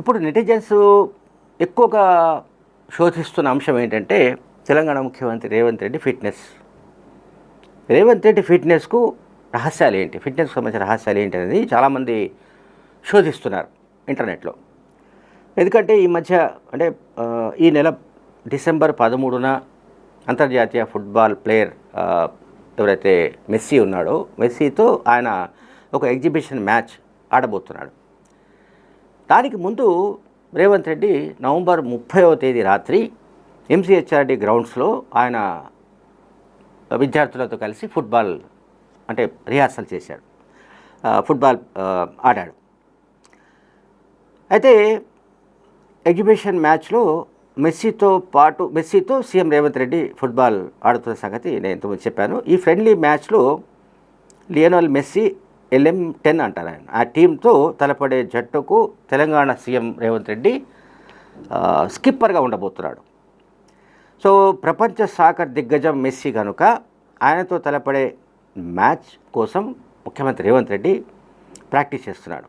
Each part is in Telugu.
ఇప్పుడు నెటిజన్స్ ఎక్కువగా శోధిస్తున్న అంశం ఏంటంటే తెలంగాణ ముఖ్యమంత్రి రేవంత్ రెడ్డి ఫిట్నెస్. రేవంత్ రెడ్డి ఫిట్నెస్కు రహస్యాలు ఏంటి? ఫిట్నెస్కి సంబంధించిన రహస్యాలు ఏంటి అనేది చాలామంది శోధిస్తున్నారు ఇంటర్నెట్లో. ఎందుకంటే ఈ మధ్య అంటే ఈ నెల డిసెంబర్ పదమూడున అంతర్జాతీయ ఫుట్బాల్ ప్లేయర్ ఎవరైతే మెస్సీ ఉన్నాడో మెస్సీతో ఆయన ఒక ఎగ్జిబిషన్ మ్యాచ్ ఆడబోతున్నాడు. దానికి ముందు రేవంత్ రెడ్డి నవంబర్ ముప్పైవ తేదీ రాత్రి ఎంసీహెచ్ఆర్డి గ్రౌండ్స్లో ఆయన విద్యార్థులతో కలిసి ఫుట్బాల్ అంటే రిహార్సల్ చేశాడు ఫుట్బాల్ ఆడాడు. అయితే ఎగ్జిబిషన్ మ్యాచ్లో మెస్సీతో పాటు మెస్సీతో సీఎం రేవంత్ రెడ్డి ఫుట్బాల్ ఆడుతున్న సంగతి నేను ఇంతకుముందు చెప్పాను. ఈ ఫ్రెండ్లీ మ్యాచ్లో లియోనల్ మెస్సీ ఎల్ఎం టెన్ అంటారు ఆయన. ఆ టీంతో తలపడే జట్టుకు తెలంగాణ సీఎం రేవంత్ రెడ్డి స్కిప్పర్గా ఉండబోతున్నాడు. సో ప్రపంచ సాకర్ దిగ్గజం మెస్సీ కనుక ఆయనతో తలపడే మ్యాచ్ కోసం ముఖ్యమంత్రి రేవంత్ రెడ్డి ప్రాక్టీస్ చేస్తున్నాడు.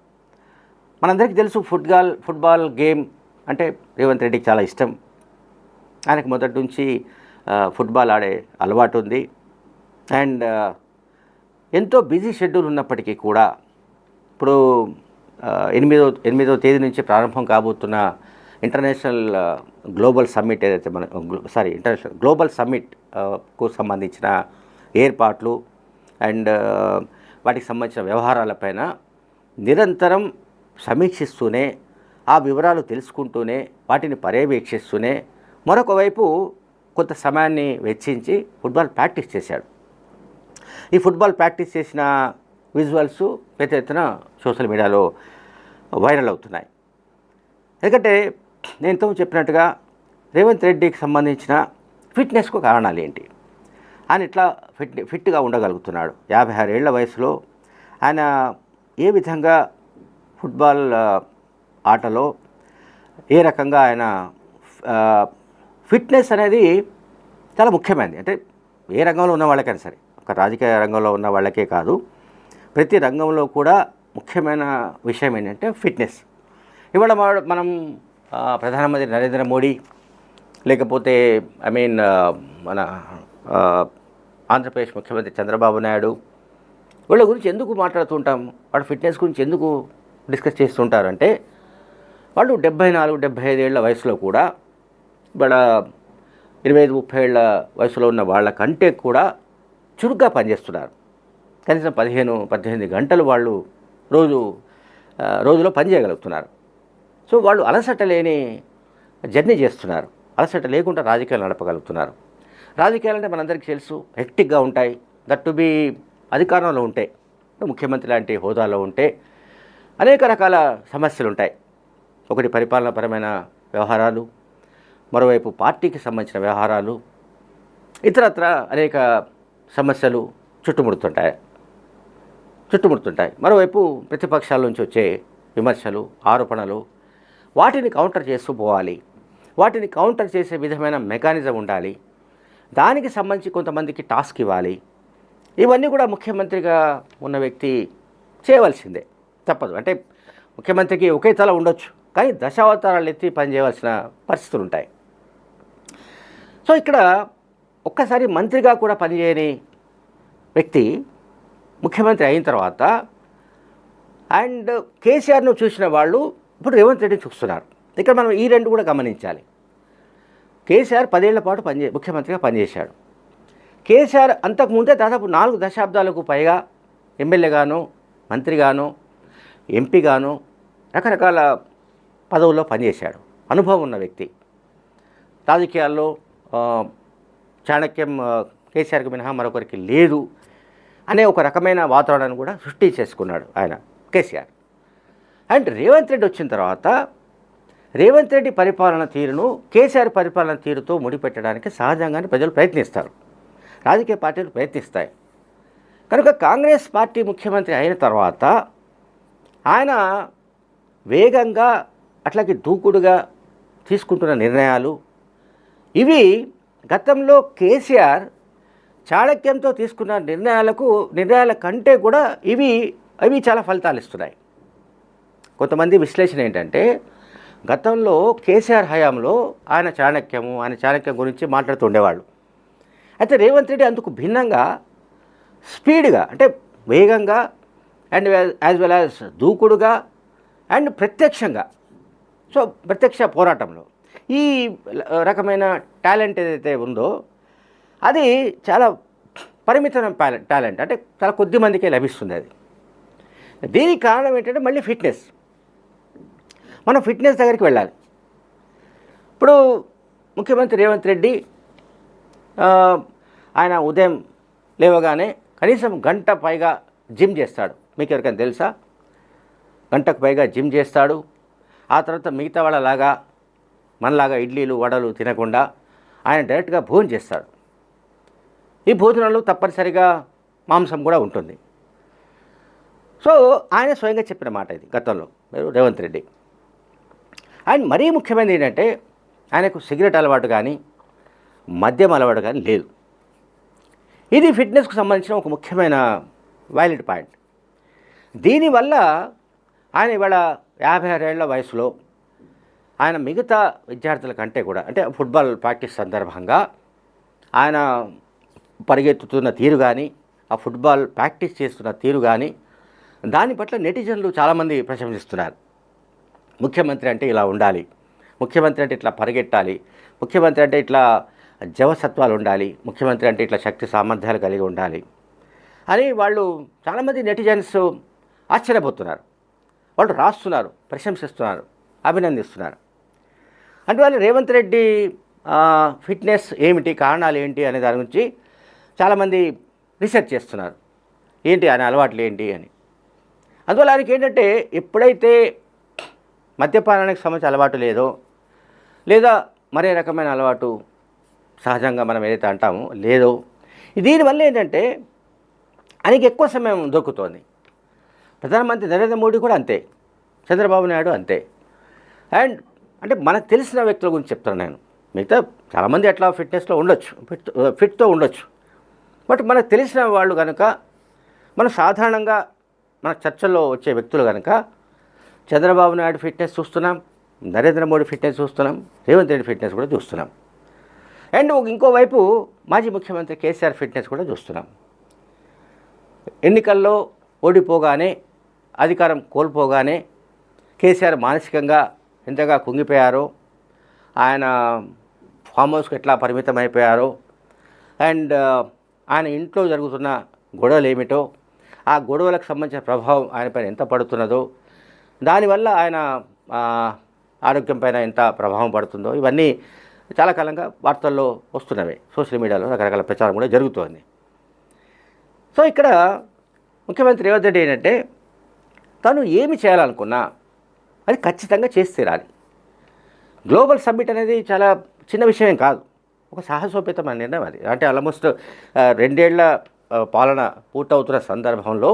మనందరికీ తెలుసు ఫుట్బాల్ ఫుట్బాల్ గేమ్ అంటే రేవంత్ రెడ్డికి చాలా ఇష్టం. ఆయనకు మొదటి నుంచి ఫుట్బాల్ ఆడే అలవాటు ఉంది. అండ్ ఎంతో బిజీ షెడ్యూల్ ఉన్నప్పటికీ కూడా ఇప్పుడు ఎనిమిదో ఎనిమిదో తేదీ నుంచి ప్రారంభం కాబోతున్న ఇంటర్నేషనల్ గ్లోబల్ సమ్మిట్ ఏదైతే మన సారీ ఇంటర్నేషనల్ గ్లోబల్ సమ్మిట్కు సంబంధించిన ఏర్పాట్లు అండ్ వాటికి సంబంధించిన వ్యవహారాలపైన నిరంతరం సమీక్షిస్తూనే ఆ వివరాలు తెలుసుకుంటూనే వాటిని పర్యవేక్షిస్తూనే మరొక వైపు కొంత సమయాన్ని వెచ్చించి ఫుట్బాల్ ప్రాక్టీస్ చేశాడు. ఈ ఫుట్బాల్ ప్రాక్టీస్ చేసిన విజువల్స్ పెద్ద ఎత్తున సోషల్ మీడియాలో వైరల్ అవుతున్నాయి. ఎందుకంటే నేను ఇంతకు చెప్పినట్టుగా రేవంత్ రెడ్డికి సంబంధించిన ఫిట్నెస్కు కారణాలు ఏంటి? ఆయన ఇట్లా ఫిట్ ఫిట్గా ఉండగలుగుతున్నాడు? యాభై ఆరు ఏళ్ళ వయసులో ఆయన ఏ విధంగా ఫుట్బాల్ ఆటలో ఏ రకంగా ఆయన ఫిట్నెస్ అనేది చాలా ముఖ్యమైనది. అంటే ఏ రంగంలో ఉన్న వాళ్ళకైనా సరే. రాజకీయ రంగంలో ఉన్న వాళ్ళకే కాదు. ప్రతి రంగంలో కూడా ముఖ్యమైన విషయం ఏంటంటే ఫిట్నెస్. ఇవాళ మనం ప్రధానమంత్రి నరేంద్ర మోడీ లేకపోతే ఐ మీన్ మన ఆంధ్రప్రదేశ్ ముఖ్యమంత్రి చంద్రబాబు నాయుడు వీళ్ళ గురించి ఎందుకు మాట్లాడుతుంటాం? వాళ్ళ ఫిట్నెస్ గురించి ఎందుకు డిస్కస్ చేస్తుంటారంటే వాళ్ళు డెబ్బై నాలుగు డెబ్బై ఐదు ఏళ్ళ వయసులో కూడా ఇవాళ ఇరవై ఐదు ముప్పై ఏళ్ళ వయసులో ఉన్న వాళ్ళకంటే కూడా చురుగ్గా పనిచేస్తున్నారు. కనీసం పదిహేను పద్దెనిమిది గంటలు వాళ్ళు రోజు రోజులో పనిచేయగలుగుతున్నారు సో వాళ్ళు అలసట లేని జర్నీ చేస్తున్నారు. అలసట లేకుండా రాజకీయాలు నడపగలుగుతున్నారు. రాజకీయాలు అంటే మనందరికీ తెలుసు హెక్టిక్గా ఉంటాయి. దట్ టు బి అధికారంలో ఉంటే ముఖ్యమంత్రి లాంటి హోదాలో ఉంటే అనేక రకాల సమస్యలు ఉంటాయి. ఒకటి పరిపాలనాపరమైన వ్యవహారాలు మరోవైపు పార్టీకి సంబంధించిన వ్యవహారాలు ఇతరత్ర అనేక సమస్యలు చుట్టుముడుతుంటాయి. చుట్టుముడుతుంటాయి. మరోవైపు ప్రతిపక్షాల నుంచి వచ్చే విమర్శలు ఆరోపణలు వాటిని కౌంటర్ చేస్తూ పోవాలి. వాటిని కౌంటర్ చేసే విధమైన మెకానిజం ఉండాలి. దానికి సంబంధించి కొంతమందికి టాస్క్ ఇవ్వాలి. ఇవన్నీ కూడా ముఖ్యమంత్రిగా ఉన్న వ్యక్తి చేయవలసిందే. తప్పదు. అంటే ముఖ్యమంత్రికి ఒకే తల ఉండొచ్చు. కానీ దశావతారాలు ఎత్తి పనిచేయవలసిన పరిస్థితులు ఉంటాయి సో ఇక్కడ ఒక్కసారి మంత్రిగా కూడా పనిచేయని వ్యక్తి ముఖ్యమంత్రి అయిన తర్వాత అండ్ కేసీఆర్ను చూసిన వాళ్ళు ఇప్పుడు రేవంత్ రెడ్డిని చూస్తున్నారు. ఇక్కడ మనం ఈ రెండు కూడా గమనించాలి. కేసీఆర్ పదేళ్ళ పాటు పనిచే ముఖ్యమంత్రిగా పనిచేశాడు. కేసీఆర్ అంతకుముందే దాదాపు నాలుగు దశాబ్దాలకు పైగా ఎమ్మెల్యేగాను మంత్రిగాను ఎంపీగాను రకరకాల పదవుల్లో పనిచేశాడు. అనుభవం ఉన్న వ్యక్తి. రాజకీయాల్లో చాణక్యం కేసీఆర్కి మినహా మరొకరికి లేదు అనే ఒక రకమైన వాతావరణాన్ని కూడా సృష్టి చేసుకున్నాడు ఆయన కేసీఆర్. అండ్ రేవంత్ రెడ్డి వచ్చిన తర్వాత రేవంత్ రెడ్డి పరిపాలన తీరును కేసీఆర్ పరిపాలన తీరుతో ముడిపెట్టడానికి సహజంగానే ప్రజలు ప్రయత్నిస్తారు. రాజకీయ పార్టీలు ప్రయత్నిస్తాయి. కనుక కాంగ్రెస్ పార్టీ ముఖ్యమంత్రి అయిన తర్వాత ఆయన వేగంగా అట్లాగే దూకుడుగా తీసుకుంటున్న నిర్ణయాలు ఇవి గతంలో కేసీఆర్ చాణక్యంతో తీసుకున్న నిర్ణయాలకు నిర్ణయాల కంటే కూడా ఇవి అవి చాలా ఫలితాలు ఇస్తున్నాయి. కొంతమంది విశ్లేషణ ఏంటంటే గతంలో కేసీఆర్ హయాంలో ఆయన చాణక్యము ఆయన చాణక్యం గురించి మాట్లాడుతూ ఉండేవాళ్ళు. అయితే రేవంత్ రెడ్డి అందుకు భిన్నంగా స్పీడ్గా అంటే వేగంగా అండ్ యాజ్ వెల్ యాజ్ దూకుడుగా అండ్ ప్రత్యక్షంగా సో ప్రత్యక్ష పోరాటంలో ఈ రకమైన టాలెంట్ ఏదైతే ఉందో అది చాలా పరిమితమైన టాలెంట్. అంటే చాలా కొద్ది మందికే లభిస్తుంది అది. దీనికి కారణం ఏంటంటే మళ్ళీ ఫిట్నెస్. మనం ఫిట్నెస్ దగ్గరికి వెళ్ళాలి. ఇప్పుడు ముఖ్యమంత్రి రేవంత్ రెడ్డి ఆయన ఉదయం లేవగానే కనీసం గంట పైగా జిమ్ చేస్తాడు. మీకు ఎవరికైనా తెలుసా? గంటకు పైగా జిమ్ చేస్తాడు. ఆ తర్వాత మిగతా వాళ్ళలాగా మనలాగా ఇడ్లీలు వడలు తినకుండా ఆయన డైరెక్ట్గా భోజనం చేస్తాడు. ఈ భోజనంలో తప్పనిసరిగా మాంసం కూడా ఉంటుంది. సో ఆయన స్వయంగా చెప్పిన మాట ఇది గతంలో మీరు రేవంత్ రెడ్డి. ఆయన మరీ ముఖ్యమైనది ఏంటంటే ఆయనకు సిగరెట్ అలవాటు కానీ మద్యం అలవాటు కానీ లేదు. ఇది ఫిట్నెస్కు సంబంధించిన ఒక ముఖ్యమైన వ్యాలిడ్ పాయింట్. దీనివల్ల ఆయన ఇవాళ యాభై ఆరేళ్ళ వయసులో ఆయన మిగతా విద్యార్థుల కంటే కూడా అంటే ఫుట్బాల్ ప్రాక్టీస్ సందర్భంగా ఆయన పరిగెత్తుతున్న తీరు కానీ ఆ ఫుట్బాల్ ప్రాక్టీస్ చేస్తున్న తీరు కానీ దాని పట్ల నెటిజన్లు చాలామంది ప్రశంసిస్తున్నారు. ముఖ్యమంత్రి అంటే ఇలా ఉండాలి ముఖ్యమంత్రి అంటే ఇట్లా పరిగెట్టాలి ముఖ్యమంత్రి అంటే ఇట్లా జవసత్వాలు ఉండాలి ముఖ్యమంత్రి అంటే ఇట్లా శక్తి సామర్థ్యాలు కలిగి ఉండాలి అని వాళ్ళు చాలామంది నెటిజన్స్ ఆశ్చర్యపోతున్నారు. వాళ్ళు రాస్తున్నారు ప్రశంసిస్తున్నారు అభినందిస్తున్నారు. అంటే వాళ్ళు రేవంత్ రెడ్డి ఫిట్నెస్ ఏమిటి కారణాలు ఏంటి అనే దాని గురించి చాలామంది రీసెర్చ్ చేస్తున్నారు. ఏంటి ఆయన అలవాట్లు ఏంటి అని. అందువల్ల ఆయనకి ఏంటంటే ఎప్పుడైతే మద్యపానానికి సంబంధించిన అలవాటు లేదో లేదా మరే రకమైన అలవాటు సహజంగా మనం ఏదైతే అంటామో లేదో దీనివల్ల ఏంటంటే ఆయనకి ఎక్కువ సమయం దొక్కుతోంది ప్రధానమంత్రి నరేంద్ర మోడీ కూడా అంతే. చంద్రబాబు నాయుడు అంతే. అండ్ అంటే మనకు తెలిసిన వ్యక్తుల గురించి చెప్తాను నేను. మిగతా చాలామంది అట్లా ఫిట్నెస్లో ఉండొచ్చు. ఫిట్ ఫిట్తో ఉండొచ్చు. బట్ మనకు తెలిసిన వాళ్ళు కనుక మనం సాధారణంగా మన చర్చల్లో వచ్చే వ్యక్తులు కనుక చంద్రబాబు నాయుడు ఫిట్నెస్ చూస్తున్నాం నరేంద్ర మోడీ ఫిట్నెస్ చూస్తున్నాం రేవంత్ రెడ్డి ఫిట్నెస్ కూడా చూస్తున్నాం. అండ్ ఇంకోవైపు మాజీ ముఖ్యమంత్రి కేసీఆర్ ఫిట్నెస్ కూడా చూస్తున్నాం. ఎన్నికల్లో ఓడిపోగానే అధికారం కోల్పోగానే కేసీఆర్ మానసికంగా ఎంతగా కుంగిపోయారో ఆయన ఫామ్ హౌస్కి ఎట్లా పరిమితం అయిపోయారో అండ్ ఆయన ఇంట్లో జరుగుతున్న గొడవలు ఏమిటో ఆ గొడవలకు సంబంధించిన ప్రభావం ఆయనపైన ఎంత పడుతున్నదో దానివల్ల ఆయన ఆరోగ్యం పైన ఎంత ప్రభావం పడుతుందో ఇవన్నీ చాలా కాలంగా వార్తల్లో వస్తున్నవి. సోషల్ మీడియాలో రకరకాల ప్రచారం కూడా జరుగుతోంది. సో ఇక్కడ ముఖ్యమంత్రి రేవంత్ రెడ్డి ఏంటంటే తను ఏమి చేయాలనుకున్నా అది ఖచ్చితంగా చేసి తీరాలి గ్లోబల్ సబ్మిట్ అనేది చాలా చిన్న విషయం కాదు. ఒక సాహసోపేతమైన నిర్ణయం అది. అంటే ఆల్మోస్ట్ రెండేళ్ళ పాలన పూర్తవుతున్న సందర్భంలో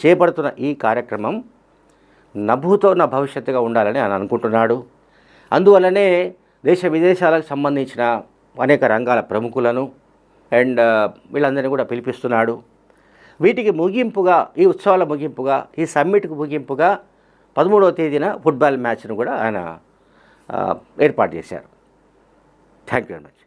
చేపడుతున్న ఈ కార్యక్రమం నభూతో నా భవిష్యత్తుగా ఉండాలని ఆయన అనుకుంటున్నాడు. అందువల్లనే దేశ విదేశాలకు సంబంధించిన అనేక రంగాల ప్రముఖులను అండ్ వీళ్ళందరినీ కూడా పిలిపిస్తున్నాడు. వీటికి ముగింపుగా ఈ ఉత్సవాల ముగింపుగా ఈ సమ్మిట్కు ముగింపుగా పదమూడవ తేదీన ఫుట్బాల్ మ్యాచ్ను కూడా ఆయన ఏర్పాటు చేశారు. Thank you very much.